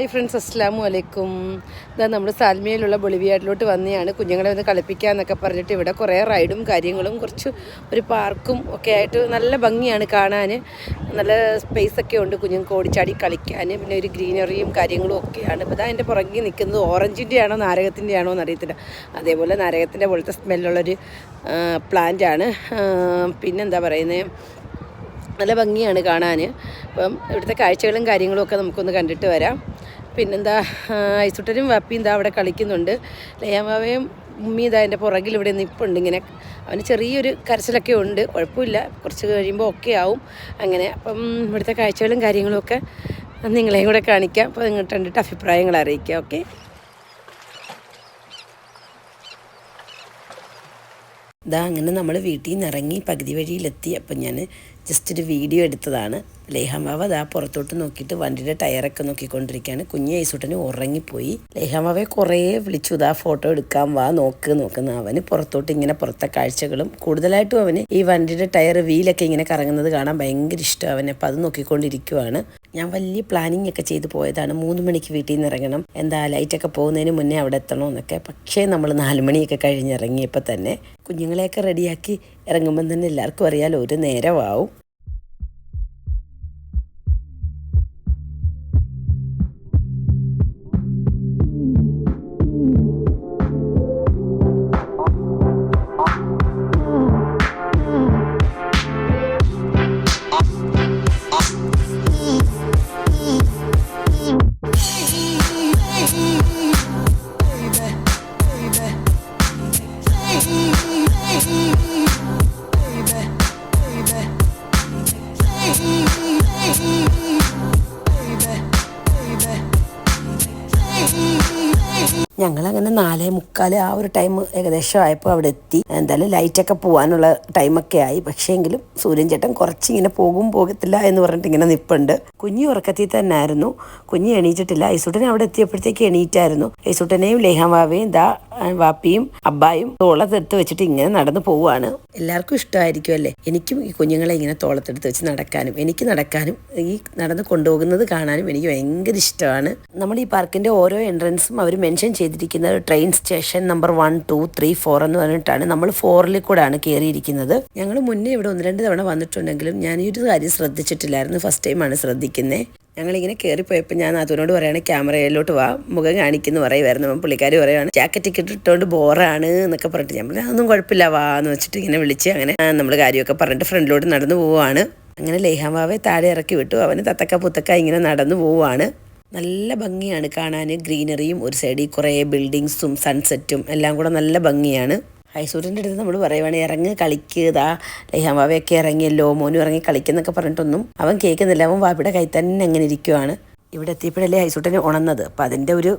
Hi friends അസ്സാമു അലൈക്കും. ഇതാ നമ്മൾ സാൽമിയയിലുള്ള ബൊളിവിയാട്ടിലോട്ട് വന്നെയാണ്. കുഞ്ഞുങ്ങളെ ഒന്ന് കളിപ്പിക്കാന്നൊക്കെ പറഞ്ഞിട്ട് ഇവിടെ കുറേ റൈഡും കാര്യങ്ങളും കുറച്ച് ഒരു പാർക്കും ഒക്കെ ആയിട്ട് നല്ല ഭംഗിയാണ് കാണാൻ നല്ല സ്പേസ് ഒക്കെ ഉണ്ട് കുഞ്ഞുങ്ങൾക്ക് ഓടിച്ചാടി കളിക്കാൻ പിന്നെ ഒരു ഗ്രീനറിയും കാര്യങ്ങളും ഒക്കെയാണ്. ഇപ്പോൾ ഇതാ എന്റെ പുറകിൽ നിൽക്കുന്നത് ഓറഞ്ചിന്റെ ആണോ നാരകത്തിന്റെ ആണോ എന്നറിയത്തില്ല അതേപോലെ നാരകത്തിന്റെ പോലത്തെ സ്മെല്ലുള്ളൊരു പ്ലാന്റ് ആണ്. പിന്നെന്താ പറയുന്നത് നല്ല ഭംഗിയാണ് കാണാൻ അപ്പം ഇവിടുത്തെ കാഴ്ചകളും കാര്യങ്ങളും ഒക്കെ നമുക്കൊന്ന് കണ്ടിട്ട് വരാം. പിന്നെന്താ ഐസുട്ടനും വാപ്പിയും ഇതാ അവിടെ കളിക്കുന്നുണ്ട്. ലയാമാവയും ഉമ്മി ഇതാ എന്റെ പുറകിൽ ഇവിടെ നിൽപ്പുണ്ട് ഇങ്ങനെ. അവന് ചെറിയൊരു കരച്ചിലൊക്കെ ഉണ്ട് കുഴപ്പമില്ല. കുറച്ച് കഴിയുമ്പോൾ ഒക്കെ ആവും. അങ്ങനെ അപ്പം ഇവിടുത്തെ കാഴ്ചകളും കാര്യങ്ങളും ഒക്കെ നിങ്ങളെയും കൂടെ കാണിക്കാം. അപ്പോൾ നിങ്ങൾ കണ്ടിട്ട് അഭിപ്രായങ്ങൾ അറിയിക്കാം ഓക്കെ? ഇതാ അങ്ങനെ നമ്മൾ വീട്ടിൽ നിന്ന് ഇറങ്ങി പകുതി വഴിയിലെത്തി. അപ്പം ഞാൻ ജസ്റ്റ് ഒരു വീഡിയോ എടുത്തതാണ്. ലേഹാമാവ അതാ പുറത്തോട്ട് നോക്കിയിട്ട് വണ്ടിയുടെ ടയറൊക്കെ നോക്കിക്കൊണ്ടിരിക്കുകയാണ്. കുഞ്ഞ് ഐസുട്ടന് ഉറങ്ങിപ്പോയി. ലേഹാമാവയെ കുറേ വിളിച്ചു ഇതാ ഫോട്ടോ എടുക്കാൻ വാ നോക്ക് നോക്കുന്ന അവന് പുറത്തോട്ട് ഇങ്ങനെ പുറത്തെ കാഴ്ചകളും കൂടുതലായിട്ടും അവന് ഈ വണ്ടിയുടെ ടയർ വീലൊക്കെ ഇങ്ങനെ കറങ്ങുന്നത് കാണാൻ ഭയങ്കര ഇഷ്ടം അവന്. അപ്പം അത് നോക്കിക്കൊണ്ടിരിക്കുവാണ്. ഞാൻ വലിയ പ്ലാനിങ് ഒക്കെ ചെയ്തു പോയതാണ്. മൂന്ന് മണിക്ക് വീട്ടിൽ നിന്ന് ഇറങ്ങണം. എന്താ ലൈറ്റൊക്കെ പോകുന്നതിന് മുന്നേ അവിടെ എത്തണമെന്നൊക്കെ പക്ഷേ നമ്മൾ നാല് മണിയൊക്കെ കഴിഞ്ഞ് ഇറങ്ങിയപ്പോൾ തന്നെ കുഞ്ഞുങ്ങളെയൊക്കെ റെഡിയാക്കി ഇറങ്ങുമ്പം തന്നെ എല്ലാവർക്കും അറിയാലോ ഒരു നേരമാവും. മുക്കാൽ ആ ഒരു ടൈം ഏകദേശം ആയപ്പോൾ അവിടെ എത്തി എന്തായാലും ലൈറ്റൊക്കെ പോകാനുള്ള ടൈമൊക്കെ ആയി. പക്ഷേ എങ്കിലും സൂര്യൻ ചേട്ടൻ കുറച്ചിങ്ങനെ പോകും പോകത്തില്ല എന്ന് പറഞ്ഞിട്ട് ഇങ്ങനെ നിപ്പുണ്ട്. കുഞ്ഞു ഉറക്കത്തിൽ തന്നെ ആയിരുന്നു. കുഞ്ഞി എണീറ്റിട്ടില്ല. ഐസുട്ടൻ അവിടെ എത്തിയപ്പോഴത്തേക്ക് എണീറ്റായിരുന്നു. ഐസുട്ടനെയും ലേഹാവാവയും ദാ വാപ്പിയും അബ്ബായും തോളത്തെടുത്ത് വെച്ചിട്ട് ഇങ്ങനെ നടന്നു പോവുകയാണ്. എല്ലാവർക്കും ഇഷ്ടമായിരിക്കും അല്ലേ? എനിക്കും ഈ കുഞ്ഞുങ്ങളെ ഇങ്ങനെ തോളത്തെടുത്ത് വെച്ച് നടക്കാനും എനിക്ക് നടക്കാനും ഈ നടന്ന് കൊണ്ടുപോകുന്നത് കാണാനും എനിക്ക് ഭയങ്കര ഇഷ്ടമാണ്. നമ്മൾ ഈ പാർക്കിന്റെ ഓരോ എൻട്രൻസും അവർ മെൻഷൻ ചെയ്തിരിക്കുന്നത് train station number one two three four എന്ന് പറഞ്ഞിട്ടാണ് നമ്മൾ ഫോറിൽ കൂടെയാണ് കയറിയിരിക്കുന്നത്. ഞങ്ങൾ മുന്നേ ഇവിടെ ഒന്ന് രണ്ട് തവണ വന്നിട്ടുണ്ടെങ്കിലും ഞാൻ ഈ ഒരു കാര്യം ശ്രദ്ധിച്ചിട്ടില്ലായിരുന്നു. ഫസ്റ്റ് ടൈമാണ് ശ്രദ്ധിക്കുന്നത്. ഞങ്ങളിങ്ങനെ കയറിപ്പോയപ്പോൾ ഞാൻ അതിനോട് പറയുകയാണ് ക്യാമറയിലോട്ട് വാ മുഖം കാണിക്കുന്നു പറയുമായിരുന്നു അപ്പം പുള്ളിക്കാർ പറയുകയാണ് ജാക്കറ്റ് ഒക്കെ ഇട്ടുകൊണ്ട് ബോറാണ് എന്നൊക്കെ പറഞ്ഞിട്ട് ഞാൻ പറഞ്ഞു അതൊന്നും കുഴപ്പമില്ല വാ എന്ന് വെച്ചിട്ട് ഇങ്ങനെ വിളിച്ച് അങ്ങനെ നമ്മൾ കാര്യമൊക്കെ പറഞ്ഞിട്ട് ഫ്രണ്ടിലോട്ട് നടന്നു പോവുകയാണ് അങ്ങനെ ലേഹാമാവെ താഴെ ഇറക്കി വിട്ടു അവന് തത്തക്ക പുത്തക്ക ഇങ്ങനെ നടന്നു പോവുകയാണ് നല്ല ഭംഗിയാണ് കാണാൻ ഗ്രീനറിയും ഒരു സൈഡിൽ കുറേ ബിൽഡിങ്സും സൺസെറ്റും എല്ലാം കൂടെ നല്ല ഭംഗിയാണ്. ഹൈസൂരിന്റെ അടുത്ത് നമ്മൾ പറയുവാണ് ഇറങ്ങി കളിക്കുക ഇതാ ലൈഹാമാവയൊക്കെ ഇറങ്ങിയല്ലോ മോനും ഇറങ്ങി കളിക്കുന്നൊക്കെ പറഞ്ഞിട്ടൊന്നും അവൻ കേൾക്കുന്നില്ല. അവൻ വാപ്പിയുടെ കൈ തന്നെ അങ്ങനെ ഇരിക്കുവാണ്. ഇവിടെ എത്തിയപ്പോഴല്ലേ ഐസൂട്ടന് ഉണന്നത് അപ്പം അതിന്റെ ഒരു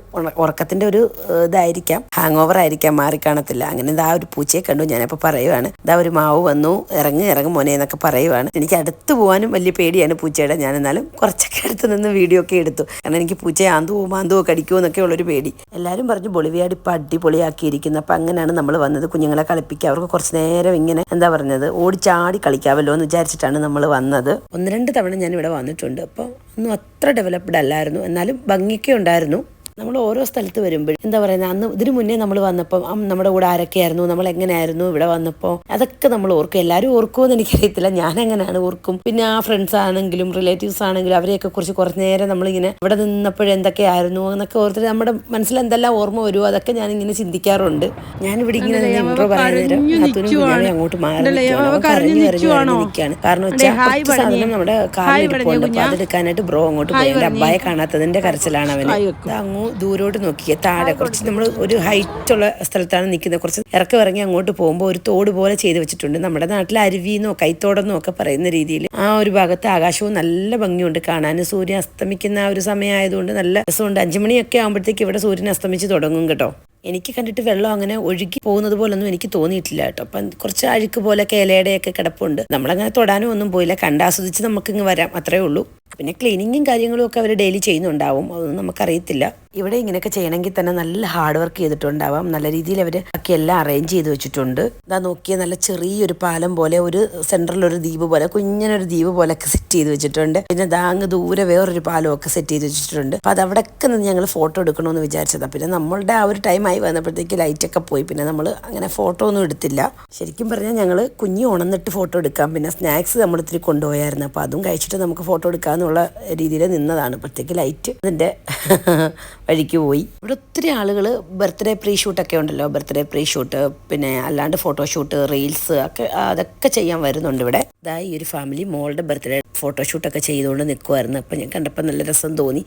ഉറക്കത്തിന്റെ ഒരു ഇതായിരിക്കാം. ഹാങ് ഓവർ ആയിരിക്കാം മാറിക്കാണത്തില്ല അങ്ങനെ ഇതാ ഒരു പൂച്ചയെ കണ്ടു. ഞാനപ്പോൾ പറയുവാണ് ഇതാ ഒരു മാവ് വന്നു ഇറങ്ങി ഇറങ്ങും മോനെ എന്നൊക്കെ പറയുവാണ്. എനിക്ക് അടുത്ത് പോകാനും വലിയ പേടിയാണ് പൂച്ചയുടെ. ഞാൻ എന്നാലും കുറച്ചൊക്കെ അടുത്ത് നിന്ന് വീഡിയോ ഒക്കെ എടുത്തു. കാരണം എനിക്ക് പൂച്ചയെ ആന്തുവോ മാന്തുവോ കടിക്കുമോ എന്നൊക്കെ ഉള്ളൊരു പേടി. എല്ലാവരും പറഞ്ഞു ബൊളിവിയാട് ഇപ്പം അടിപൊളിയാക്കിയിരിക്കുന്നു. അപ്പം അങ്ങനെയാണ് നമ്മൾ വന്നത്. കുഞ്ഞുങ്ങളെ കളിപ്പിക്കുക. അവർക്ക് കുറച്ച് നേരം ഇങ്ങനെ എന്താ പറഞ്ഞത് ഓടിച്ചാടി കളിക്കാമല്ലോ എന്ന് വിചാരിച്ചിട്ടാണ് നമ്മൾ വന്നത്. ഒന്ന് രണ്ട് തവണ ഞാൻ ഇവിടെ വന്നിട്ടുണ്ട്. അപ്പോൾ ഒന്നും അത്ര ഡെവലപ്ഡ് അല്ലായിരുന്നു. എന്നാലും ഭംഗിയൊക്കെ ഉണ്ടായിരുന്നു. നമ്മൾ ഓരോ സ്ഥലത്ത് വരുമ്പോൾ എന്താ പറയുന്നത് അന്ന് ഇതിനു മുന്നേ നമ്മൾ വന്നപ്പോൾ നമ്മുടെ കൂടെ ആരൊക്കെയായിരുന്നു നമ്മൾ എങ്ങനെയായിരുന്നു ഇവിടെ വന്നപ്പോൾ അതൊക്കെ നമ്മൾ ഓർക്കും. എല്ലാവരും ഓർക്കുമെന്ന് എനിക്കറിയത്തില്ല. ഞാൻ എങ്ങനെയാണ് ഓർക്കും. പിന്നെ ആ ഫ്രണ്ട്സ് ആണെങ്കിലും റിലേറ്റീവ്സ് ആണെങ്കിലും അവരെയൊക്കെ കുറിച്ച് കുറച്ച് നേരം നമ്മളിങ്ങനെ ഇവിടെ നിന്നപ്പോഴും എന്തൊക്കെയായിരുന്നു എന്നൊക്കെ ഓർത്തിട്ട് നമ്മുടെ മനസ്സിൽ എന്തെല്ലാം ഓർമ്മ വരുമോ അതൊക്കെ ഞാൻ ഇങ്ങനെ ചിന്തിക്കാറുണ്ട്. ഞാൻ ഇവിടെ ഇങ്ങനെ കുഞ്ഞാവേ അങ്ങോട്ട് മാറിയാണ് കരഞ്ഞു കരഞ്ഞു കരഞ്ഞു നിൽക്കുകയാണ് കാരണം വെച്ചാൽ സാധനം നമ്മുടെ കാറിൽ ഇരിപ്പുണ്ട് അപ്പൊ അതെടുക്കാനായിട്ട് ബ്രോ അങ്ങോട്ട് പോയി. അബ്ബായെ കാണാത്തതിന്റെ കരച്ചിലാണ് അവന്. ഇത് അങ്ങ് ദൂരോട്ട് നോക്കിയ താഴെ കുറച്ച് നമ്മൾ ഒരു ഹൈറ്റുള്ള സ്ഥലത്താണ് നിൽക്കുന്നത്. കുറച്ച് ഇറക്കം ഇറങ്ങി അങ്ങോട്ട് പോകുമ്പോൾ ഒരു തോട് പോലെ ചെയ്ത് വെച്ചിട്ടുണ്ട്. നമ്മുടെ നാട്ടിൽ അരുവിന്നോ കൈത്തോടെന്നോ ഒക്കെ പറയുന്ന രീതിയിൽ ആ ഒരു ഭാഗത്ത് ആകാശവും നല്ല ഭംഗിയുണ്ട് കാണാൻ. സൂര്യൻ അസ്തമിക്കുന്ന ആ ഒരു സമയമായതുകൊണ്ട് നല്ല രസമുണ്ട്. അഞ്ചുമണിയൊക്കെ ആകുമ്പോഴത്തേക്ക് ഇവിടെ സൂര്യൻ അസ്തമിച്ച് തുടങ്ങും കേട്ടോ. എനിക്ക് കണ്ടിട്ട് വെള്ളം അങ്ങനെ ഒഴുകി പോകുന്നത് പോലൊന്നും എനിക്ക് തോന്നിയിട്ടില്ല കേട്ടോ. അപ്പം കുറച്ച് അഴുക്ക് പോലൊക്കെ ഇലയുടെയൊക്കെ കിടപ്പുണ്ട്. നമ്മളങ്ങനെ തൊടാനും ഒന്നും പോയില്ല. കണ്ടാസ്വദിച്ച് നമുക്കിങ്ങ് വരാം. അത്രേ ഉള്ളൂ. പിന്നെ ക്ലീനിങ്ങും കാര്യങ്ങളും ഒക്കെ അവർ ഡെയിലി ചെയ്യുന്നുണ്ടാവും. അതൊന്നും നമുക്കറിയത്തില്ല. ഇവിടെ ഇങ്ങനെയൊക്കെ ചെയ്യണമെങ്കിൽ തന്നെ നല്ല ഹാർഡ് വർക്ക് ചെയ്തിട്ടുണ്ടാവാം. നല്ല രീതിയിൽ അവർ ബാക്കി എല്ലാം അറേഞ്ച് ചെയ്ത് വെച്ചിട്ടുണ്ട്. ഇതാ നോക്കിയ നല്ല ചെറിയൊരു പാലം പോലെ ഒരു സെൻട്രൽ ഒരു ദ്വീപ് പോലെ കുഞ്ഞനൊരു ദ്വീപ് പോലെ ഒക്കെ സെറ്റ് ചെയ്ത് വെച്ചിട്ടുണ്ട്. പിന്നെ ദാ അങ്ങ് ദൂരെ വേറൊരു പാലം ഒക്കെ സെറ്റ് ചെയ്ത് വെച്ചിട്ടുണ്ട്. അപ്പം അത് അവിടെയൊക്കെ നിന്ന് ഞങ്ങൾ ഫോട്ടോ എടുക്കണമെന്ന് വിചാരിച്ചതാണ് പിന്നെ നമ്മളുടെ ആ ഒരു ടൈമായി വന്നപ്പോഴത്തേക്ക് ലൈറ്റൊക്കെ പോയി. പിന്നെ നമ്മൾ അങ്ങനെ ഫോട്ടോ ഒന്നും എടുത്തില്ല. ശരിക്കും പറഞ്ഞാൽ ഞങ്ങൾ കുഞ്ഞു ഉണന്നിട്ട് ഫോട്ടോ എടുക്കാം. പിന്നെ സ്നാക്സ് നമ്മൾ ഇത്തിരി കൊണ്ടുപോയായിരുന്നു. അപ്പോൾ അതും കഴിച്ചിട്ട് നമുക്ക് ഫോട്ടോ എടുക്കാമെന്നുള്ള രീതിയിൽ നിന്നതാണ്. അപ്പോഴത്തേക്ക് ലൈറ്റ് അതിന്റെ വഴിക്ക് പോയി. ഇവിടെ ഒത്തിരി ആളുകൾ ബർത്ത്ഡേ പ്രീ ഷൂട്ടൊക്കെ ഉണ്ടല്ലോ. ബർത്ത്ഡേ പ്രീ ഷൂട്ട് പിന്നെ അല്ലാണ്ട് ഫോട്ടോഷൂട്ട് റീൽസ് ഒക്കെ അതൊക്കെ ചെയ്യാൻ വരുന്നുണ്ട് ഇവിടെ. ഇതായി ഈ ഒരു ഫാമിലി മോളുടെ ബർത്ത്ഡേ ഫോട്ടോഷൂട്ടൊക്കെ ചെയ്തുകൊണ്ട് നിൽക്കുമായിരുന്നു അപ്പം ഞാൻ കണ്ടപ്പോൾ നല്ല രസം തോന്നി.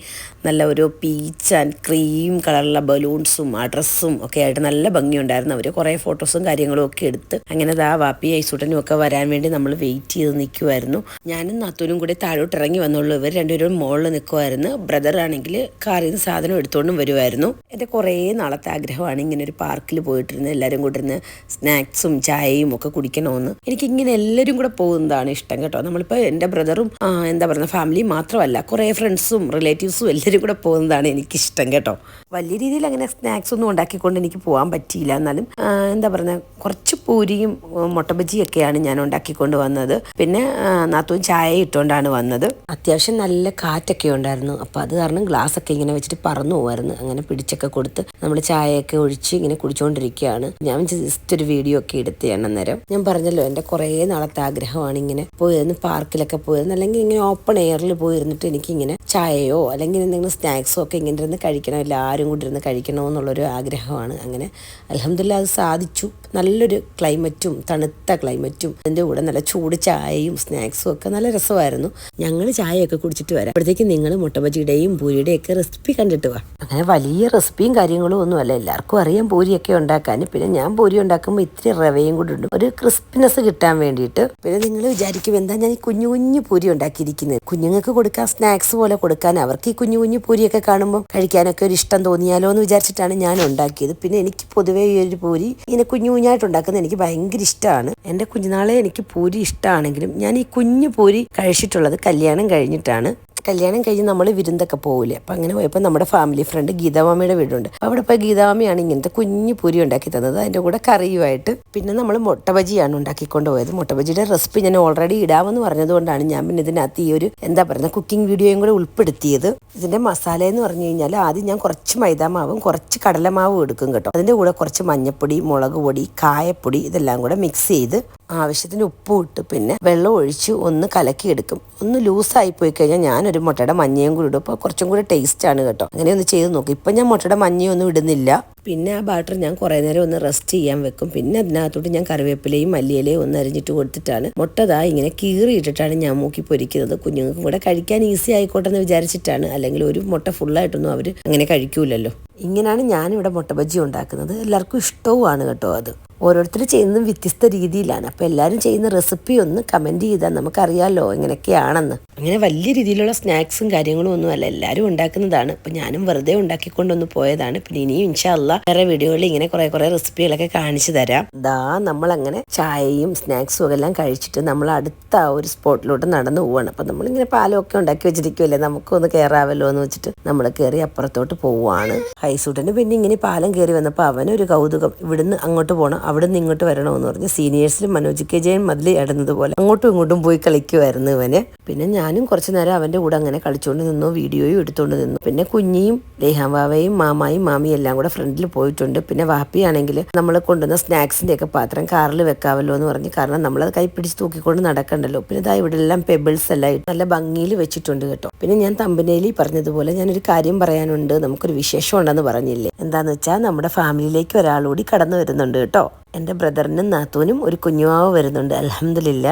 നല്ല ഒരു പീച്ച് ആൻഡ് ക്രീം കളറുള്ള ബലൂൺസും ആ ഡ്രസ്സും ഒക്കെ ആയിട്ട് നല്ല ഭംഗിയുണ്ടായിരുന്നു. അവർ കുറേ ഫോട്ടോസും കാര്യങ്ങളും ഒക്കെ എടുത്ത് അങ്ങനെ ദാ വാപ്പി ഐസൂട്ടനും ഒക്കെ വരാൻ വേണ്ടി നമ്മൾ വെയിറ്റ് ചെയ്ത് നിൽക്കുമായിരുന്നു ഞാനും നാത്തൂനും കൂടി താഴോട്ട് ഇറങ്ങി വന്നുള്ളൂ. ഇവർ രണ്ടുപേരും മുകളിൽ നിൽക്കുമായിരുന്നു ബ്രദർ ആണെങ്കിൽ കാറിൽ നിന്ന് സാധനം എടുത്തുകൊണ്ടും വരുമായിരുന്നു എന്റെ കുറേ നാളത്തെ ആഗ്രഹമാണ് ഇങ്ങനെ ഒരു പാർക്കിൽ പോയിട്ടിരുന്ന് എല്ലാവരും കൂടി ഇരുന്ന് സ്നാക്സും ചായയും ഒക്കെ കുടിക്കണമെന്ന്. എനിക്ക് ഇങ്ങനെ എല്ലാവരും കൂടെ പോകുന്നതാണ് ഇഷ്ടം കേട്ടോ. നമ്മളിപ്പോൾ എന്റെ ബ്രദറും ആ, എന്താ പറയുക ഫാമിലി മാത്രമല്ല കുറേ ഫ്രണ്ട്സും റിലേറ്റീവ്സും എല്ലാവരും കൂടെ പോകുന്നതാണ് എനിക്കിഷ്ടം കേട്ടോ. വലിയ രീതിയിൽ അങ്ങനെ സ്നാക്സ് ഒന്നും ഉണ്ടാക്കിക്കൊണ്ട് എനിക്ക് പോകാൻ പറ്റിയില്ല. എന്നാലും എന്താ പറയുക കുറച്ച് പൂരിയും ഉം, മുട്ട ബജിയൊക്കെയാണ് ഞാൻ ഉണ്ടാക്കിക്കൊണ്ട് വന്നത്. പിന്നെ നാത്തവും ചായ ഇട്ടുകൊണ്ടാണ് വന്നത്. അത്യാവശ്യം നല്ല കാറ്റൊക്കെ ഉണ്ടായിരുന്നു. അപ്പോൾ അത് കാരണം ഗ്ലാസ് ഒക്കെ ഇങ്ങനെ വെച്ചിട്ട് പറന്നു പോകുമായിരുന്നു അങ്ങനെ പിടിച്ചൊക്കെ കൊടുത്ത് നമ്മൾ ചായയൊക്കെ ഒഴിച്ച് ഇങ്ങനെ കുടിച്ചുകൊണ്ടിരിക്കുകയാണ് ഞാൻ ജസ്റ്റ് ഒരു വീഡിയോ ഒക്കെ എടുത്തതാണ് അന്നേരം. ഞാൻ പറഞ്ഞല്ലോ എന്റെ കുറേ നാളത്തെ ആഗ്രഹമാണ് ഇങ്ങനെ പോയിരുന്നു പാർക്കിലൊക്കെ പോയിരുന്ന് അല്ലെങ്കിൽ ഇങ്ങനെ ഓപ്പൺ എയറിൽ പോയിരുന്നിട്ട് എനിക്കിങ്ങനെ ചായയോ അല്ലെങ്കിൽ എന്തെങ്കിലും സ്നാക്സോ ഒക്കെ ഇങ്ങനെ ഇരുന്ന് കഴിക്കണം എല്ലാവരും കൂടി ഇരുന്ന് കഴിക്കണോ എന്നുള്ളൊരു ആഗ്രഹമാണ്. അങ്ങനെ അലഹമില്ല അത് സാധിച്ചു. നല്ലൊരു ക്ലൈമറ്റും തണുത്ത ക്ലൈമറ്റും അതിന്റെ കൂടെ നല്ല ചൂട് ചായയും സ്നാക്സും ഒക്കെ നല്ല രസമായിരുന്നു. ഞങ്ങൾ ചായയൊക്കെ കുടിച്ചിട്ട് വരാം. അപ്പോഴത്തേക്ക് നിങ്ങൾ മുട്ടബജിയുടെയും പൂരിയുടെയും ഒക്കെ റെസിപ്പി കണ്ടിട്ട് വാ. അങ്ങനെ വലിയ റെസിപ്പിയും കാര്യങ്ങളും ഒന്നും അല്ല എല്ലാവർക്കും അറിയാം പൂരിയൊക്കെ ഉണ്ടാക്കാൻ. പിന്നെ ഞാൻ പൂരി ഉണ്ടാക്കുമ്പോൾ ഇത്തിരി റവയും കൂടി ഉണ്ട്. ഒരു ക്രിസ്പിനെസ് കിട്ടാൻ വേണ്ടിയിട്ട്. പിന്നെ നിങ്ങൾ വിചാരിക്കും എന്താ ഞാൻ കുഞ്ഞു കുഞ്ഞു പൂരി ഉണ്ടാക്കിയിരിക്കുന്നത്. കുഞ്ഞുങ്ങൾക്ക് കൊടുക്കാൻ സ്നാക്സ് പോലെ കൊടുക്കാൻ അവർക്ക് ഈ കുഞ്ഞു കുഞ്ഞു പൂരിയൊക്കെ കാണുമ്പോൾ കഴിക്കാനൊക്കെ ഒരു ഇഷ്ടം തോന്നിയാലോ എന്ന് വിചാരിച്ചിട്ടാണ് ഞാൻ ഉണ്ടാക്കിയത്. പിന്നെ എനിക്ക് പൊതുവേ ഈ ഒരു പൂരി ഇങ്ങനെ കുഞ്ഞു കുഞ്ഞായിട്ട് ഉണ്ടാക്കുന്നത് എനിക്ക് ഭയങ്കര ഇഷ്ടമാണ്. എന്റെ കുഞ്ഞുനാളെ എനിക്ക് പൂരി ഇഷ്ടമാണെങ്കിലും ഞാൻ ഈ കുഞ്ഞു പൂരി കഴിച്ചിട്ടുള്ളത് കല്യാണം കഴിഞ്ഞിട്ടാണ്. കല്യാണം കഴിഞ്ഞ് നമ്മൾ വിരുന്നൊക്കെ പോകില്ലേ അപ്പം അങ്ങനെ പോയപ്പോൾ നമ്മുടെ ഫാമിലി ഫ്രണ്ട് ഗീതാമാമയുടെ വീടുണ്ട്. അവിടെ പോയി ഗീതാമാമയാണ് ഇങ്ങനത്തെ കുഞ്ഞു പൂരി ഉണ്ടാക്കി തന്നത്. അതിന്റെ കൂടെ കറിയുമായിട്ട് പിന്നെ നമ്മൾ മുട്ട ബജിയാണ് ഉണ്ടാക്കിക്കൊണ്ട് പോയത്. മുട്ട ബജിയുടെ റെസിപ്പി ഞാൻ ഓൾറെഡി ഇടാമെന്ന് പറഞ്ഞതുകൊണ്ടാണ് ഞാൻ പിന്നെ ഇതിനകത്ത് ഈ ഒരു എന്താ പറയുക കുക്കിംഗ് വീഡിയോയും കൂടെ ഉൾപ്പെടുത്തിയത്. ഇതിന്റെ മസാല എന്ന് പറഞ്ഞു കഴിഞ്ഞാൽ ആദ്യം ഞാൻ കുറച്ച് മൈദാമാവും കുറച്ച് കടലമാവും എടുക്കും കേട്ടോ. അതിന്റെ കൂടെ കുറച്ച് മഞ്ഞപ്പൊടി മുളക് പൊടി കായപ്പൊടി ഇതെല്ലാം കൂടെ മിക്സ് ചെയ്ത് ആവശ്യത്തിന് ഉപ്പും ഇട്ട് പിന്നെ വെള്ളം ഒഴിച്ച് ഒന്ന് കലക്കി എടുക്കും. ഒന്ന് ലൂസായി പോയി കഴിഞ്ഞാൽ ഞാനൊരു മുട്ടയുടെ മഞ്ഞയും കൂടി ഇടും. അപ്പോൾ കുറച്ചും കൂടി ടേസ്റ്റ് ആണ് കേട്ടോ. അങ്ങനെ ഒന്ന് ചെയ്ത് നോക്കും. ഇപ്പം ഞാൻ മുട്ടയുടെ മഞ്ഞയൊന്നും ഇടുന്നില്ല. പിന്നെ ആ ബാട്ടർ ഞാൻ കുറേ നേരം ഒന്ന് റെസ്റ്റ് ചെയ്യാൻ വെക്കും. പിന്നെ അതിനകത്തോട്ട് ഞാൻ കറിവേപ്പിലയും മല്ലിയിലയും ഒന്ന് അരിഞ്ഞിട്ട് കൊടുത്തിട്ടാണ് മുട്ടതാ ഇങ്ങനെ കീറിയിട്ടിട്ടാണ് ഞാൻ മൂക്കി പൊരിക്കുന്നത്. കുഞ്ഞുങ്ങൾക്ക് കൂടെ കഴിക്കാൻ ഈസി ആയിക്കോട്ടെ എന്ന് വിചാരിച്ചിട്ടാണ്. അല്ലെങ്കിൽ ഒരു മുട്ട ഫുള്ളായിട്ടൊന്നും അവർ അങ്ങനെ കഴിക്കൂലല്ലോ. ഇങ്ങനെയാണ് ഞാനിവിടെ മുട്ട ബജ്ജി ഉണ്ടാക്കുന്നത്. എല്ലാവർക്കും ഇഷ്ടവുമാണ് കേട്ടോ അത്. ഓരോരുത്തർ ചെയ്യുന്നതും വ്യത്യസ്ത രീതിയിലാണ്. അപ്പോൾ എല്ലാവരും ചെയ്യുന്ന റെസിപ്പി ഒന്ന് കമന്റ് ചെയ്താൽ നമുക്കറിയാമല്ലോ എങ്ങനെയൊക്കെയാണെന്ന് അങ്ങനെ വലിയ രീതിയിലുള്ള സ്നാക്സും കാര്യങ്ങളും ഒന്നും അല്ല. എല്ലാവരും ഉണ്ടാക്കുന്നതാണ്. അപ്പം ഞാനും വെറുതെ ഉണ്ടാക്കിക്കൊണ്ടൊന്ന് പോയതാണ്. പിന്നെ ഇനിയും ഇൻഷാല്ല വേറെ വീഡിയോകളിൽ ഇങ്ങനെ കുറേ കുറേ റെസിപ്പികളൊക്കെ കാണിച്ചു തരാം. ദാ നമ്മളങ്ങനെ ചായയും സ്നാക്സും എല്ലാം കഴിച്ചിട്ട് നമ്മൾ അടുത്ത ആ ഒരു സ്പോട്ടിലോട്ട് നടന്നു പോവാണ്. അപ്പം നമ്മളിങ്ങനെ പാലമൊക്കെ ഉണ്ടാക്കി വെച്ചിരിക്കുമല്ലേ നമുക്കൊന്ന് കയറാവല്ലോ എന്ന് വെച്ചിട്ട് നമ്മൾ കയറി അപ്പുറത്തോട്ട് പോവുകയാണ് ഹൈസൂട്ടന് പിന്നെ ഇങ്ങനെ പാലം കയറി വന്നപ്പോൾ അവനൊരു കൗതുകം. ഇവിടുന്ന് അങ്ങോട്ട് പോകണം അവിടെ നിന്ന് ഇങ്ങോട്ട് വരണമെന്ന് പറഞ്ഞ് സീനിയേഴ്സിലും മനോജ് കെ ജയൻ മതിൽ ഇടുന്നത് പോലെ അങ്ങോട്ടും ഇങ്ങോട്ടും പോയി കളിക്കുമായിരുന്നു ഇവന്. പിന്നെ ഞാനും കുറച്ച് നേരം അവന്റെ കൂടെ അങ്ങനെ കളിച്ചുകൊണ്ട് നിന്നു വീഡിയോയും എടുത്തുകൊണ്ട് നിന്നു. പിന്നെ കുഞ്ഞിയും ലേഹാം വാവയും മാമായും മാമിയും എല്ലാം കൂടെ ഫ്രണ്ടിൽ പോയിട്ടുണ്ട്. പിന്നെ വാപ്പിയാണെങ്കിൽ നമ്മൾ കൊണ്ടുവന്ന സ്നാക്സിന്റെ ഒക്കെ പാത്രം കാറിൽ വെക്കാമല്ലോ എന്ന് പറഞ്ഞ് കാരണം നമ്മളത് കൈ പിടിച്ച് തൂക്കിക്കൊണ്ട് നടക്കണ്ടല്ലോ. പിന്നെ ഇതാ ഇവിടെ എല്ലാം പെബിൾസ് എല്ലാം നല്ല ഭംഗിയിൽ വെച്ചിട്ടുണ്ട് കേട്ടോ. പിന്നെ ഞാൻ തമ്പനേലി പറഞ്ഞതുപോലെ ഞാനൊരു കാര്യം പറയാനുണ്ട്. നമുക്കൊരു വിശേഷം ഉണ്ടെന്ന് പറഞ്ഞില്ലേ? എന്താന്ന് വെച്ചാൽ നമ്മുടെ ഫാമിലിയിലേക്ക് ഒരാളുകൂടി കടന്നു വരുന്നുണ്ട് കേട്ടോ. എന്റെ ബ്രദറിനും നാത്തൂനും ഒരു കുഞ്ഞുമാവ് വരുന്നുണ്ട്. അലഹമില്ല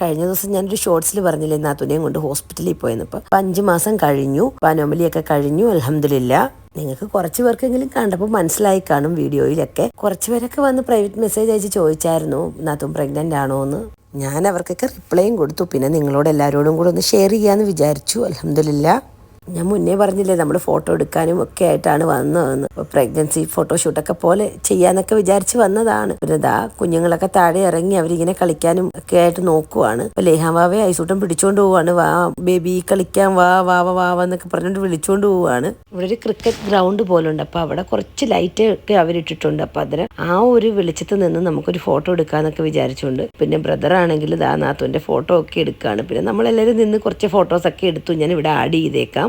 കഴിഞ്ഞ ദിവസം ഞാനൊരു ഷോർട്സിൽ പറഞ്ഞില്ലേ നാത്തൂനെയും കൊണ്ട് ഹോസ്പിറ്റലിൽ പോയെന്നപ്പോൾ അഞ്ച് മാസം കഴിഞ്ഞു. പനോമലിയൊക്കെ കഴിഞ്ഞു. അലഹമില്ല നിങ്ങൾക്ക് കുറച്ച് പേർക്കെങ്കിലും കണ്ടപ്പോൾ മനസ്സിലായി കാണും വീഡിയോയിലൊക്കെ. കുറച്ച് പേരൊക്കെ വന്ന് പ്രൈവറ്റ് മെസ്സേജ് അയച്ച് ചോദിച്ചായിരുന്നു നാത്തും പ്രഗ്നന്റ് ആണോ എന്ന് ഞാൻ അവർക്കൊക്കെ റിപ്ലൈയും കൊടുത്തു. പിന്നെ നിങ്ങളോട് എല്ലാവരോടും കൂടെ ഒന്ന് ഷെയർ ചെയ്യാമെന്ന് വിചാരിച്ചു. അലഹമില്ല ഞാൻ മുന്നേ പറഞ്ഞില്ലേ നമ്മൾ ഫോട്ടോ എടുക്കാനും ഒക്കെ ആയിട്ടാണ് വന്നതെന്ന്. അപ്പോൾ പ്രഗ്നൻസി ഫോട്ടോഷൂട്ടൊക്കെ പോലെ ചെയ്യാന്നൊക്കെ വിചാരിച്ച് വന്നതാണ്. പിന്നെ ദാ കുഞ്ഞുങ്ങളൊക്കെ താഴെ ഇറങ്ങി അവരിങ്ങനെ കളിക്കാനും ഒക്കെ ആയിട്ട് നോക്കുവാണ്. അപ്പൊ ലേഹാവാവെ ഐസൂട്ടം പിടിച്ചോണ്ട് പോവാണ്. വാ ബേബി കളിക്കാൻ വാ വാ വാ വാ എന്നൊക്കെ പറഞ്ഞുകൊണ്ട് വിളിച്ചോണ്ട് പോവാണ്. ഇവിടെ ഒരു ക്രിക്കറ്റ് ഗ്രൗണ്ട് പോലെ ഉണ്ട് അപ്പൊ അവിടെ കുറച്ച് ലൈറ്റ് ഒക്കെ അവരിട്ടിട്ടുണ്ട്. അപ്പൊ അതിന് ആ ഒരു വെളിച്ചത്ത് നിന്ന് നമുക്കൊരു ഫോട്ടോ എടുക്കാന്നൊക്കെ വിചാരിച്ചുകൊണ്ട് പിന്നെ ബ്രദർ ആണെങ്കിൽ ദാ നാത്തുവിന്റെ ഫോട്ടോ ഒക്കെ എടുക്കുകയാണ് പിന്നെ നമ്മളെല്ലാവരും നിന്ന് കുറച്ച് ഫോട്ടോസ് ഒക്കെ എടുത്തു. ഞാൻ ഇവിടെ ആഡ് ചെയ്തേക്കാം.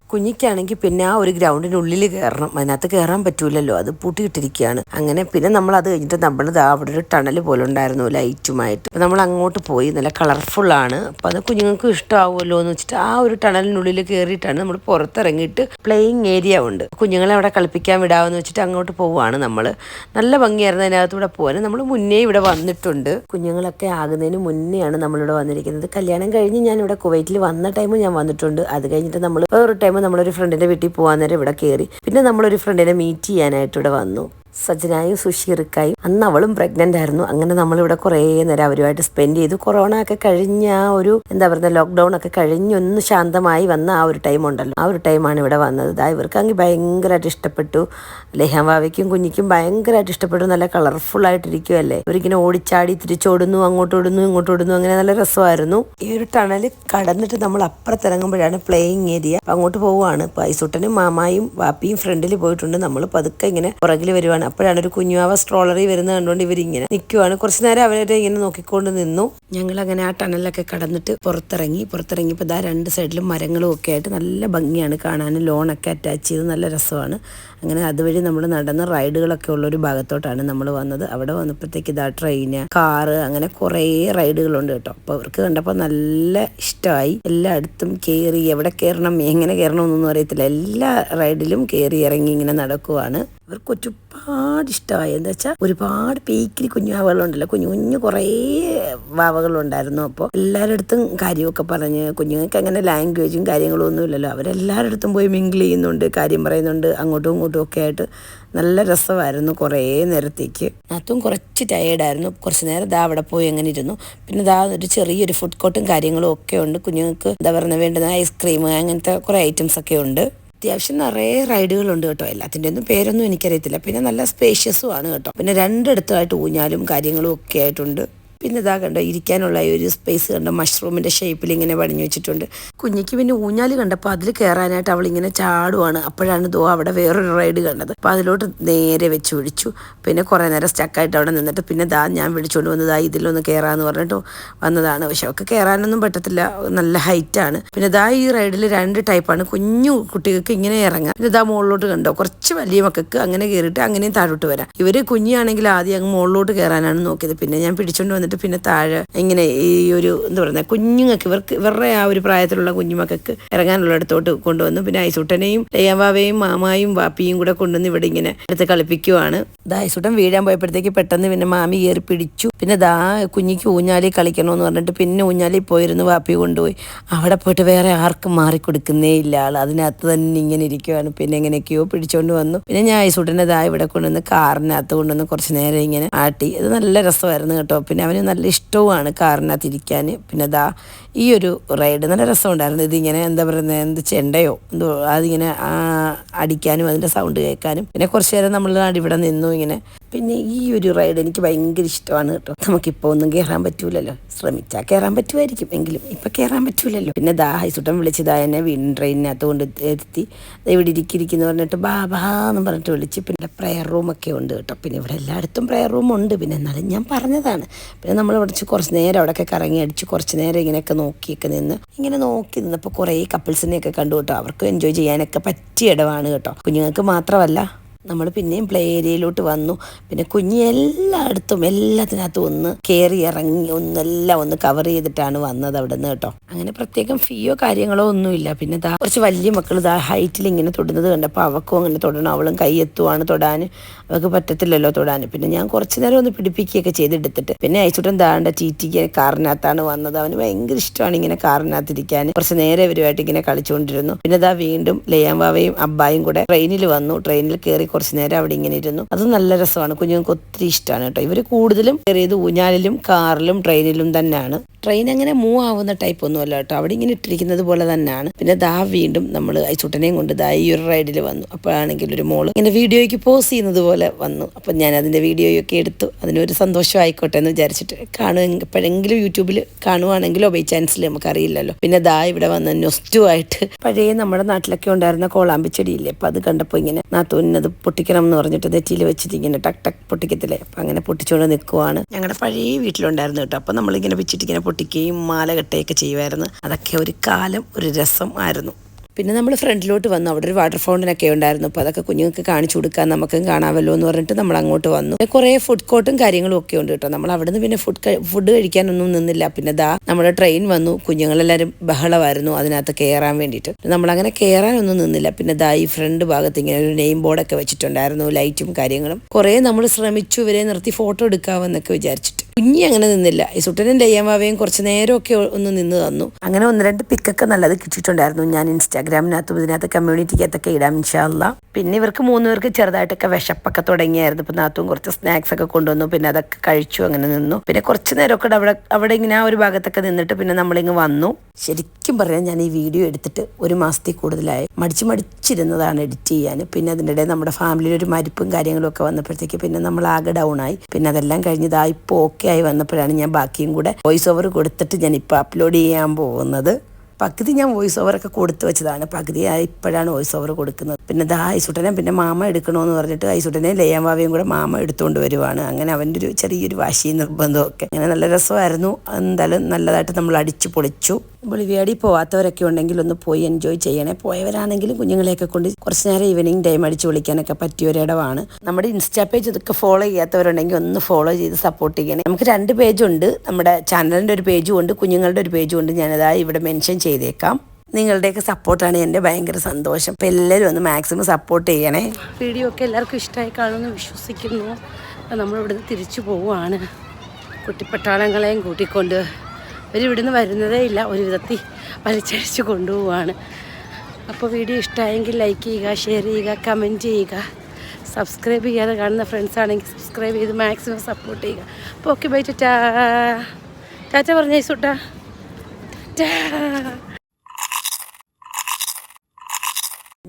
കുഞ്ഞിക്കാണെങ്കിൽ പിന്നെ ആ ഒരു ഗ്രൗണ്ടിനുള്ളിൽ കയറണം. അതിനകത്ത് കയറാൻ പറ്റൂലല്ലോ. അത് പൂട്ടിയിട്ടിരിക്കുകയാണ്. അങ്ങനെ പിന്നെ നമ്മൾ അത് കഴിഞ്ഞിട്ട് നമ്മൾ അവിടെ ഒരു ടണൽ പോലെ ഉണ്ടായിരുന്നു ലൈറ്റുമായിട്ട്. അപ്പോൾ നമ്മൾ അങ്ങോട്ട് പോയി. നല്ല കളർഫുൾ ആണ്. അപ്പോൾ അത് കുഞ്ഞുങ്ങൾക്ക് ഇഷ്ടമാവുമല്ലോ എന്ന് വെച്ചിട്ട് ആ ഒരു ടണലിനുള്ളിൽ കയറിയിട്ടാണ് നമ്മൾ പുറത്തിറങ്ങിയിട്ട് പ്ലേയിങ് ഏരിയ ഉണ്ട്. കുഞ്ഞുങ്ങളെ അവിടെ കളിപ്പിക്കാൻ വിടാമെന്ന് വെച്ചിട്ട് അങ്ങോട്ട് പോവുകയാണ് നമ്മൾ. നല്ല ഭംഗിയായിരുന്നു അതിനകത്തൂടെ പോകാൻ. നമ്മൾ മുന്നേ ഇവിടെ വന്നിട്ടുണ്ട്. കുഞ്ഞുങ്ങളൊക്കെ ആകുന്നതിന് മുന്നെയാണ് നമ്മളിവിടെ വന്നിരിക്കുന്നത്. കല്യാണം കഴിഞ്ഞ് ഞാൻ ഇവിടെ കുവൈറ്റിൽ വന്ന ടൈം ഞാൻ വന്നിട്ടുണ്ട്. അത് കഴിഞ്ഞിട്ട് നമ്മൾ വേറൊരു ടൈം നമ്മളൊരു ഫ്രണ്ടിന്റെ വീട്ടിൽ പോകാൻ നേരം ഇവിടെ കയറി പിന്നെ നമ്മളൊരു ഫ്രണ്ടിനെ മീറ്റ് ചെയ്യാനായിട്ട് ഇവിടെ വന്നു. സജ്ജനായും സുഷീർക്കായും അന്ന് അവളും പ്രഗ്നന്റ് ആയിരുന്നു. അങ്ങനെ നമ്മളിവിടെ കുറേ നേരം അവരുമായിട്ട് സ്പെൻഡ് ചെയ്തു. കൊറോണ ഒക്കെ കഴിഞ്ഞ ആ ഒരു എന്താ പറയുക ലോക്ക്ഡൗൺ ഒക്കെ കഴിഞ്ഞ് ഒന്ന് ശാന്തമായി വന്ന ആ ഒരു ടൈം ഉണ്ടല്ലോ. ആ ഒരു ടൈമാണ് ഇവിടെ വന്നത്. ഇതാ അങ്ങ് ഭയങ്കരമായിട്ട് ഇഷ്ടപ്പെട്ടു. ലെഹംവാവയ്ക്കും കുഞ്ഞിക്കും ഭയങ്കരമായിട്ട് ഇഷ്ടപ്പെട്ടു. നല്ല കളർഫുൾ ആയിട്ടിരിക്കുമല്ലേ ഇവരിങ്ങനെ ഓടിച്ചാടി തിരിച്ചോടുന്നു അങ്ങോട്ട് ഓടുന്നു ഇങ്ങോട്ട് ഓടുന്നു അങ്ങനെ നല്ല രസമായിരുന്നു. ഈ ഒരു ടണൽ കടന്നിട്ട് നമ്മൾ അപ്പുറത്തിറങ്ങുമ്പോഴാണ് പ്ലേയിങ് ഏരിയ അങ്ങോട്ട് പോവുകയാണ്. പൈസൂട്ടനും മാമായും വാപ്പിയും ഫ്രണ്ടിൽ പോയിട്ടുണ്ട്. നമ്മൾ പതുക്കെ ഇങ്ങനെ പുറകിൽ വരുവാണ്. അപ്പോഴാണ് ഒരു കുഞ്ഞുവാവ സ്ട്രോളറി വരുന്നത് കണ്ടുകൊണ്ട് ഇവരിങ്ങനെ നിൽക്കുവാണ് കുറച്ച് നേരം അവരെ ഇങ്ങനെ നോക്കിക്കൊണ്ട് നിന്നു. ഞങ്ങൾ അങ്ങനെ ആ ടണലൊക്കെ കടന്നിട്ട് പുറത്തിറങ്ങി പുറത്തിറങ്ങിയപ്പോൾ ഇതാ രണ്ട് സൈഡിലും മരങ്ങളും ഒക്കെ ആയിട്ട് നല്ല ഭംഗിയാണ് കാണാൻ. ലോണൊക്കെ അറ്റാച്ച് ചെയ്ത് നല്ല രസമാണ്. അങ്ങനെ അതുവഴി നമ്മൾ നടന്ന് റൈഡുകളൊക്കെ ഉള്ളൊരു ഭാഗത്തോട്ടാണ് നമ്മൾ വന്നത്. അവിടെ വന്നപ്പോഴത്തേക്ക് ഇതാ ട്രെയിന് കാറ് അങ്ങനെ കുറേ റൈഡുകളുണ്ട് കേട്ടോ. അപ്പോൾ അവർക്ക് കണ്ടപ്പോൾ നല്ല ഇഷ്ടമായി. എല്ലായിടത്തും കയറി എവിടെ കയറണം എങ്ങനെ കയറണം എന്നൊന്നും അറിയത്തില്ല. എല്ലാ റൈഡിലും കയറി ഇറങ്ങി ഇങ്ങനെ നടക്കുവാണ്. അവർക്ക് ഒരുപാട് ഇഷ്ടമായി. എന്താ വെച്ചാൽ ഒരുപാട് പീക്കിരി കുഞ്ഞു വാവകളുണ്ടല്ലോ കുഞ്ഞു കുഞ്ഞു കുറേ വാവകളുണ്ടായിരുന്നു അപ്പോൾ എല്ലാവരുടെ അടുത്തും കാര്യമൊക്കെ പറഞ്ഞ് കുഞ്ഞുങ്ങൾക്ക് അങ്ങനെ ലാംഗ്വേജും കാര്യങ്ങളും ഒന്നും ഇല്ലല്ലോ. അവരെല്ലാവരുടെ അടുത്തും പോയി മിങ്കിൾ ചെയ്യുന്നുണ്ട് കാര്യം പറയുന്നുണ്ട് അങ്ങോട്ടും ഇങ്ങോട്ടും ഒക്കെ ആയിട്ട് നല്ല രസമായിരുന്നു കുറേ നേരത്തേക്ക്. അതും കുറച്ച് ടയേർഡായിരുന്നു കുറച്ച് നേരം ദാ അവിടെ പോയി അങ്ങനെ ഇരുന്നു. പിന്നെ ദാ ഒരു ചെറിയൊരു ഫുഡ് കോർട്ടും കാര്യങ്ങളും ഒക്കെ ഉണ്ട്. കുഞ്ഞുങ്ങൾക്ക് എന്താ പറയുക വേണ്ടുന്ന ഐസ്ക്രീം അങ്ങനത്തെ കുറേ ഐറ്റംസ് ഒക്കെ ഉണ്ട്. അത്യാവശ്യം നിറയെ റൈഡുകളുണ്ട് കേട്ടോ. എല്ലാത്തിന്റെ ഒന്നും പേരൊന്നും എനിക്കറിയത്തില്ല. പിന്നെ നല്ല സ്പേഷ്യസും ആണ് കേട്ടോ. പിന്നെ രണ്ടിടത്തുമായിട്ട് ഊഞ്ഞാലും കാര്യങ്ങളും ഒക്കെ ആയിട്ടുണ്ട്. പിന്നെ ഇതാ കണ്ടോ ഇരിക്കാനുള്ള ഒരു സ്പേസ് കണ്ടോ മഷ്റൂമിന്റെ ഷേപ്പിൽ ഇങ്ങനെ പണിഞ്ഞു വെച്ചിട്ടുണ്ട്. കുഞ്ഞിക്ക് പിന്നെ ഊഞ്ഞാൽ കണ്ടപ്പോൾ അതിൽ കയറാനായിട്ട് അവൾ ഇങ്ങനെ ചാടുവാണ്. അപ്പോഴാണ് ദോ അവിടെ വേറൊരു റൈഡ് കണ്ടത്. അപ്പോൾ അതിലോട്ട് നേരെ വെച്ച് വിളിച്ചു പിന്നെ കുറേ നേരം സ്റ്റക്കായിട്ട് അവിടെ നിന്നിട്ട് പിന്നെ ദാ ഞാൻ വിളിച്ചുകൊണ്ട് വന്നതാ ഇതിലൊന്ന് കയറാന്ന് പറഞ്ഞിട്ട് വന്നതാണ്. പക്ഷെ അവൾക്ക് കയറാനൊന്നും പറ്റത്തില്ല. നല്ല ഹൈറ്റാണ് പിന്നെ ദാ ഈ റൈഡിൽ രണ്ട് ടൈപ്പാണ് കുഞ്ഞു കുട്ടികൾക്ക് ഇങ്ങനെ ഇറങ്ങാം. പിന്നെ ദാ മുകളിലോട്ട് കണ്ടോ കുറച്ച് വലിയ മക്കൾക്ക് അങ്ങനെ കയറിയിട്ട് അങ്ങനെയും താഴോട്ട് വരാം. ഇവർ കുഞ്ഞാണെങ്കിൽ ആദ്യം അങ്ങ് മുകളിലോട്ട് കയറാനാണ് നോക്കിയത്. പിന്നെ ഞാൻ പിടിച്ചുകൊണ്ട് വന്നിട്ട് പിന്നെ താഴെ ഇങ്ങനെ ഈ ഒരു എന്താ പറയുക കുഞ്ഞുങ്ങൾക്ക് ഇവർക്ക് ഇവരുടെ ആ ഒരു പ്രായത്തിലുള്ള കുഞ്ഞുമക്കൾക്ക് ഇറങ്ങാനുള്ള ഇടത്തോട്ട് കൊണ്ടുവന്നു. പിന്നെ ഐസുട്ടനെയും ലയ്യാവാവയും മാമായും വാപ്പിയും കൂടെ കൊണ്ടുവന്ന് ഇവിടെ ഇങ്ങനെ എടുത്ത് കളിപ്പിക്കുവാണ്. ദാ വീഴാൻ പോയപ്പോഴത്തേക്ക് പെട്ടെന്ന് പിന്നെ മാമി കയറി പിടിച്ചു. പിന്നെ ദാ കുഞ്ഞിക്ക് ഊഞ്ഞാലി കളിക്കണമെന്ന് പറഞ്ഞിട്ട് പിന്നെ ഊഞ്ഞാലി പോയിരുന്നു വാപ്പി കൊണ്ടുപോയി. അവിടെ പോയിട്ട് വേറെ ആർക്കും മാറിക്കൊടുക്കുന്നേ ഇല്ല ആൾ അതിനകത്ത് തന്നെ ഇങ്ങനെ ഇരിക്കുവാണ്. പിന്നെ എങ്ങനെയൊക്കെയോ പിടിച്ചുകൊണ്ട് വന്നു. പിന്നെ ഞാൻ ഐസുട്ടനെ ദാ ഇവിടെ കൊണ്ടുവന്ന് കാറിനകത്ത് കൊണ്ടുവന്ന് കുറച്ച് നേരം ഇങ്ങനെ ആട്ടി. അത് നല്ല രസമായിരുന്നു കേട്ടോ. പിന്നെ അവന് നല്ല ഇഷ്ടവുമാണ് കാറിനകത്ത് ഇരിക്കാൻ പിന്നെ ദാ ഈ ഒരു റൈഡ് നല്ല രസമുണ്ടായിരുന്നു. ഇതിങ്ങനെ എന്താ പറയുന്നത് എന്ത് ചെണ്ടയോ എന്തോ അതിങ്ങനെ അടിക്കാനും അതിന്റെ സൗണ്ട് കേൾക്കാനും. പിന്നെ കുറച്ച് നേരം നമ്മൾ ഇവിടെ നിന്നു ഇങ്ങനെ പിന്നെ ഈ ഒരു റൈഡ് എനിക്ക് ഭയങ്കര ഇഷ്ടമാണ് കേട്ടോ. നമുക്കിപ്പോൾ ഒന്നും കയറാൻ പറ്റൂലല്ലോ. ശ്രമിച്ചാൽ കയറാൻ പറ്റുമായിരിക്കും എങ്കിലും ഇപ്പം കയറാൻ പറ്റൂലല്ലോ. പിന്നെ ദാ ഹൈസുട്ടം വിളിച്ചതാ എന്നെ വീണ്ടും ട്രെയിനിനകത്ത് കൊണ്ട് എത്തി. ഇവിടെ ഇരിക്കിരിക്കുന്നു പറഞ്ഞിട്ട് ബാ ബാ എന്ന് പറഞ്ഞിട്ട് വിളിച്ച് പിന്നെ പ്രെയർ റൂമൊക്കെ ഉണ്ട് കേട്ടോ. പിന്നെ ഇവിടെ എല്ലായിടത്തും പ്രെയർ ഉണ്ട്. പിന്നെ എന്നാലും ഞാൻ പറഞ്ഞതാണ്. പിന്നെ നമ്മൾ വിളിച്ച് കുറച്ച് നേരം അവിടെയൊക്കെ കറങ്ങി അടിച്ച് കുറച്ച് നേരം ഇങ്ങനെയൊക്കെ നോക്കിയൊക്കെ നിന്ന് ഇങ്ങനെ നോക്കി നിന്നപ്പോൾ കുറേ കപ്പിൾസിനെയൊക്കെ കണ്ടു കേട്ടോ. അവർക്ക് എൻജോയ് ചെയ്യാനൊക്കെ പറ്റിയ ഇടമാണ് കേട്ടോ. കുഞ്ഞുങ്ങൾക്ക് മാത്രമല്ല നമ്മൾ പിന്നെയും പ്ലേ ഏരിയയിലോട്ട് വന്നു. പിന്നെ കുഞ്ഞ് എല്ലായിടത്തും എല്ലാത്തിനകത്തും ഒന്ന് കയറി ഇറങ്ങി ഒന്നെല്ലാം ഒന്ന് കവർ ചെയ്തിട്ടാണ് വന്നത് അവിടെ നിന്ന് കേട്ടോ. അങ്ങനെ പ്രത്യേകം ഫീയോ കാര്യങ്ങളോ ഒന്നുമില്ല. പിന്നെ ദാ കുറച്ച് വലിയ മക്കൾ ദാ ഹൈറ്റിൽ ഇങ്ങനെ തൊടുന്നത് കണ്ടപ്പോൾ അവക്കും അങ്ങനെ തൊടണം. അവളും കൈ എത്തുവാണ് തൊടാൻ അവൾക്ക് പറ്റത്തില്ലല്ലോ തൊടാൻ പിന്നെ ഞാൻ കുറച്ച് നേരം ഒന്ന് പിടിപ്പിക്കുകയൊക്കെ ചെയ്തെടുത്തിട്ട്. പിന്നെ അയച്ചുട്ടൻ ദാണ്ട ചീറ്റിക്ക് കാറിനകത്താണ് വന്നത്. അവന് ഭയങ്കര ഇഷ്ടമാണ് ഇങ്ങനെ കാറിനകത്തിരിക്കാൻ. കുറച്ച് നേരെ ഇവരുമായിട്ട് ഇങ്ങനെ കളിച്ചുകൊണ്ടിരുന്നു. പിന്നെ ദാ വീണ്ടും ലയാമ്പാവയും അബ്ബായും കൂടെ ട്രെയിനിൽ വന്നു. ട്രെയിനിൽ കയറി കുറച്ച് നേരം അവിടെ ഇങ്ങനെ ഇരുന്നു. അത് നല്ല രസമാണ്. കുഞ്ഞുങ്ങൾക്ക് ഒത്തിരി ഇഷ്ടമാണ് കേട്ടോ. ഇവർ കൂടുതലും കയറിയത് ഊഞ്ഞാലിലും കാറിലും ട്രെയിനിലും തന്നെയാണ്. ട്രെയിൻ അങ്ങനെ മൂവ് ആവുന്ന ടൈപ്പ് ഒന്നും അല്ല കേട്ടോ. അവിടെ ഇങ്ങനെ ഇട്ടിരിക്കുന്നത് പോലെ തന്നെയാണ്. പിന്നെ ദാ വീണ്ടും നമ്മൾ ഐച്ചുട്ടനെയും കൊണ്ട് ദാ ഈ ഒരു റൈഡിൽ വന്നു. അപ്പോഴാണെങ്കിൽ ഒരു മോൾ ഇങ്ങനെ വീഡിയോയ്ക്ക് പോസ് ചെയ്യുന്നത് പോലെ വന്നു. അപ്പം ഞാൻ അതിന്റെ വീഡിയോയൊക്കെ എടുത്തു. അതിനൊരു സന്തോഷം ആയിക്കോട്ടെ എന്ന് വിചാരിച്ചിട്ട് കാണുക എപ്പോഴെങ്കിലും യൂട്യൂബിൽ കാണുവാണെങ്കിലോ ബൈ ചാൻസിൽ നമുക്കറിയില്ലല്ലോ. പിന്നെ ദാ ഇവിടെ വന്ന് നൊസ്റ്റു ആയിട്ട് പഴയ നമ്മുടെ നാട്ടിലൊക്കെ ഉണ്ടായിരുന്ന കോളാമ്പിച്ചെടിയില്ലേ? അപ്പം അത് കണ്ടപ്പോൾ ഇങ്ങനെ നാത്തൂന്നത് പൊട്ടിക്കണം എന്ന് പറഞ്ഞിട്ട് നെറ്റിയിൽ വെച്ചിട്ട് ഇങ്ങനെ ടക് ടക് പൊട്ടിക്കത്തില്ലേ? അപ്പം അങ്ങനെ പൊട്ടിച്ചുകൊണ്ട് നിൽക്കുവാണ് ഞങ്ങളുടെ പഴയ വീട്ടിലുണ്ടായിരുന്നു കേട്ടോ. അപ്പം നമ്മളിങ്ങനെ വെച്ചിട്ട് ഇങ്ങനെ പൊട്ടിക്കുകയും മാല കെട്ടുകയൊക്കെ ചെയ്യുമായിരുന്നു അതൊക്കെ ഒരു കാലം ഒരു രസം ആയിരുന്നു. പിന്നെ നമ്മൾ ഫ്രണ്ടിലോട്ട് വന്നു. അവിടെ ഒരു വാട്ടർ ഫൗണ്ടനൊക്കെ ഉണ്ടായിരുന്നു. അപ്പോൾ അതൊക്കെ കുഞ്ഞുങ്ങൾക്ക് കാണിച്ചു കൊടുക്കാൻ നമുക്കും കാണാമല്ലോ എന്ന് പറഞ്ഞിട്ട് നമ്മൾ അങ്ങോട്ട് വന്നു. കുറേ ഫുഡ് കോർട്ടും കാര്യങ്ങളും ഒക്കെ ഉണ്ട് കേട്ടോ. നമ്മൾ അവിടെ നിന്ന് പിന്നെ ഫുഡ് ഫുഡ് കഴിക്കാനൊന്നും നിന്നില്ല. പിന്നെ ദാ നമ്മുടെ ട്രെയിൻ വന്നു. കുഞ്ഞുങ്ങളെല്ലാവരും ബഹളമായിരുന്നു അതിനകത്ത് കയറാൻ വേണ്ടിയിട്ട്. നമ്മളങ്ങനെ കയറാനൊന്നും നിന്നില്ല. പിന്നെ ദാ ഈ ഫ്രണ്ട് ഭാഗത്ത് ഇങ്ങനെ ഒരു നെയിം ബോർഡൊക്കെ വെച്ചിട്ടുണ്ടായിരുന്നു. ലൈറ്റും കാര്യങ്ങളും. കുറേ നമ്മൾ ശ്രമിച്ചു ഇവരെ നിർത്തി ഫോട്ടോ എടുക്കാമെന്നൊക്കെ വിചാരിച്ചിട്ട്. കുഞ്ഞി അങ്ങനെ നിന്നില്ല. ഈ സുട്ടനും ലയ്യമാവേയും കുറച്ച് നേരമൊക്കെ ഒന്ന് നിന്ന് തന്നു. അങ്ങനെ ഒന്ന് രണ്ട് പിക്കൊക്കെ നല്ലത് കിട്ടിയിട്ടുണ്ടായിരുന്നു. ഞാൻ ഇൻസ്റ്റാഗ്രാമിനകത്തും ഇതിനകത്ത് കമ്മ്യൂണിറ്റിക്കകത്തൊക്കെ ഇടാം ഇൻഷാല്ല പിന്നെ ഇവർക്ക് മൂന്ന് പേർക്ക് ചെറുതായിട്ടൊക്കെ വിശപ്പൊക്കെ തുടങ്ങിയായിരുന്നു. ഇപ്പം നാത്തും കുറച്ച് സ്നാക്സ് ഒക്കെ കൊണ്ടുവന്നു. പിന്നെ അതൊക്കെ കഴിച്ചു അങ്ങനെ നിന്നു. പിന്നെ കുറച്ച് നേരമൊക്കെ അവിടെ അവിടെ ഇങ്ങനെ ആ ഒരു ഭാഗത്തൊക്കെ നിന്നിട്ട് പിന്നെ നമ്മളിങ്ങ് വന്നു. ശരിക്കും പറഞ്ഞാൽ ഞാൻ ഈ വീഡിയോ എടുത്തിട്ട് ഒരു മാസത്തിൽ കൂടുതലായി മടിച്ച് മടിച്ചിരുന്നതാണ് എഡിറ്റ് ചെയ്യാൻ. പിന്നെ ഇടയിൽ നമ്മുടെ ഫാമിലിയിൽ ഒരു മരിപ്പും കാര്യങ്ങളും ഒക്കെ വന്നപ്പോഴത്തേക്ക് പിന്നെ നമ്മൾ ആകെ ഡൗൺ ആയി. പിന്നെ അതെല്ലാം കഴിഞ്ഞതാ ഇപ്പോൾ ഓക്കെ ആയി വന്നപ്പോഴാണ് ഞാൻ ബാക്കിയും കൂടെ വോയിസ് ഓവർ കൊടുത്തിട്ട് ഞാൻ ഇപ്പോൾ അപ്ലോഡ് ചെയ്യാൻ പോകുന്നത്. പകുതി ഞാൻ വോയിസ് ഓവറൊക്കെ കൊടുത്തു വെച്ചതാണ്. പകുതി ഇപ്പോഴാണ് വോയിസ് ഓവർ കൊടുക്കുന്നത്. പിന്നെ ദാ ഐസുട്ടനെ പിന്നെ മാമ എടുക്കണമെന്ന് പറഞ്ഞിട്ട് ഐസുട്ടനെ ലയാമ്പാവയും കൂടെ മാമ എടുത്തുകൊണ്ട് വരുവാണ്. അങ്ങനെ അവന്റെ ഒരു ചെറിയൊരു വാശി നിർബന്ധമൊക്കെ. അങ്ങനെ നല്ല രസമായിരുന്നു. എന്തായാലും നല്ലതായിട്ട് നമ്മൾ അടിച്ചു പൊളിച്ചു. ബൊളിവിയാടി പോവാത്തവരൊക്കെ ഉണ്ടെങ്കിൽ ഒന്ന് പോയി എൻജോയ് ചെയ്യണേ. പോയവരാണെങ്കിലും കുഞ്ഞുങ്ങളെയൊക്കെ കൊണ്ട് കുറച്ച് നേരം ഈവനിങ് ടൈം അടിച്ച് വിളിക്കാനൊക്കെ പറ്റിയ ഒരിടമാണ് നമ്മുടെ ഇൻസ്റ്റാ പേജ് ഇതൊക്കെ ഫോളോ ചെയ്യാത്തവരുണ്ടെങ്കിൽ ഒന്ന് ഫോളോ ചെയ്ത് സപ്പോർട്ട് ചെയ്യണേ. നമുക്ക് രണ്ട് പേജുണ്ട് നമ്മുടെ ചാനലിന്റെ ഒരു പേജും ഉണ്ട് കുഞ്ഞുങ്ങളുടെ ഒരു പേജും ഉണ്ട്. ഞാനതായി ഇവിടെ മെൻഷൻ ചെയ്തേക്കാം. നിങ്ങളുടെയൊക്കെ സപ്പോർട്ടാണ് എന്റെ ഭയങ്കര സന്തോഷം. അപ്പം എല്ലാവരും ഒന്ന് മാക്സിമം സപ്പോർട്ട് ചെയ്യണേ. വീഡിയോ ഒക്കെ എല്ലാവർക്കും ഇഷ്ടമായി കാണുമെന്ന് വിശ്വസിക്കുന്നു. നമ്മളിവിടുന്ന് തിരിച്ചു പോവുകയാണ്. കുട്ടിപ്പട്ടാളങ്ങളെയും കൂട്ടിക്കൊണ്ട് ഇവർ ഇവിടുന്ന് വരുന്നതേ ഇല്ല ഒരു വിധത്തിൽ വലിച്ചഴിച്ച് കൊണ്ടുപോവാണ്. അപ്പോൾ വീഡിയോ ഇഷ്ടമായെങ്കിൽ ലൈക്ക് ചെയ്യുക ഷെയർ ചെയ്യുക കമന്റ് ചെയ്യുക. സബ്സ്ക്രൈബ് ചെയ്യാതെ കാണുന്ന ഫ്രണ്ട്സ് ആണെങ്കിൽ സബ്സ്ക്രൈബ് ചെയ്ത് മാക്സിമം സപ്പോർട്ട് ചെയ്യുക. അപ്പോൾ ഓക്കെ ബൈ ടാറ്റാ ടാറ്റ പറഞ്ഞ സുട്ടാ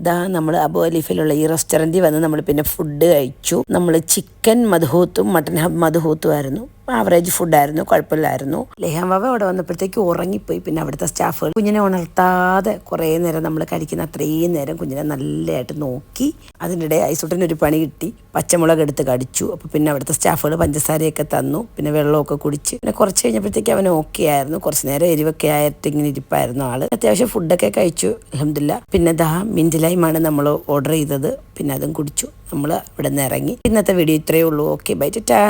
ഇതാ നമ്മൾ അബു അലീഫിലുള്ള ഈ റെസ്റ്റോറന്റിൽ വന്ന് നമ്മൾ പിന്നെ ഫുഡ് കഴിച്ചു. നമ്മൾ ചിക്കൻ മധുഹൂത്തും മട്ടൻ ഹബ് മധുഹൂത്തും ആയിരുന്നു ആവറേജ് ഫുഡായിരുന്നു കുഴപ്പമില്ലായിരുന്നു. ലേഹം വവ അവിടെ വന്നപ്പോഴത്തേക്ക് ഉറങ്ങിപ്പോയി. പിന്നെ അവിടുത്തെ സ്റ്റാഫുകൾ കുഞ്ഞിനെ ഉണർത്താതെ കുറേ നേരം നമ്മൾ കഴിക്കുന്ന അത്രയും നേരം കുഞ്ഞിനെ നല്ലതായിട്ട് നോക്കി അതിനിടെ ഐസുട്ടന് ഒരു പണി കിട്ടി. പച്ചമുളക് എടുത്ത് കടിച്ചു. അപ്പോൾ പിന്നെ അവിടുത്തെ സ്റ്റാഫുകൾ പഞ്ചസാരയൊക്കെ തന്നു. പിന്നെ വെള്ളമൊക്കെ കുടിച്ച്. പിന്നെ കുറച്ച് കഴിഞ്ഞപ്പോഴത്തേക്ക് അവൻ ഓക്കെ ആയിരുന്നു. കുറച്ച് നേരം എരിവൊക്കെ ആയിട്ട് ഇങ്ങനെ ഇരിപ്പായിരുന്നു ആൾ. അത്യാവശ്യം ഫുഡൊക്കെ കഴിച്ചു. അലഹമില്ല പിന്നെ ദാ മിന്റിലൈമാണ് നമ്മൾ ഓർഡർ ചെയ്തത്. പിന്നെ അതും കുടിച്ചു. നമ്മൾ ഇവിടെ നിന്ന് ഇറങ്ങി. ഇന്നത്തെ വീഡിയോ ഇത്രയേ ഉള്ളൂ. ഓക്കെ ബൈ ടാ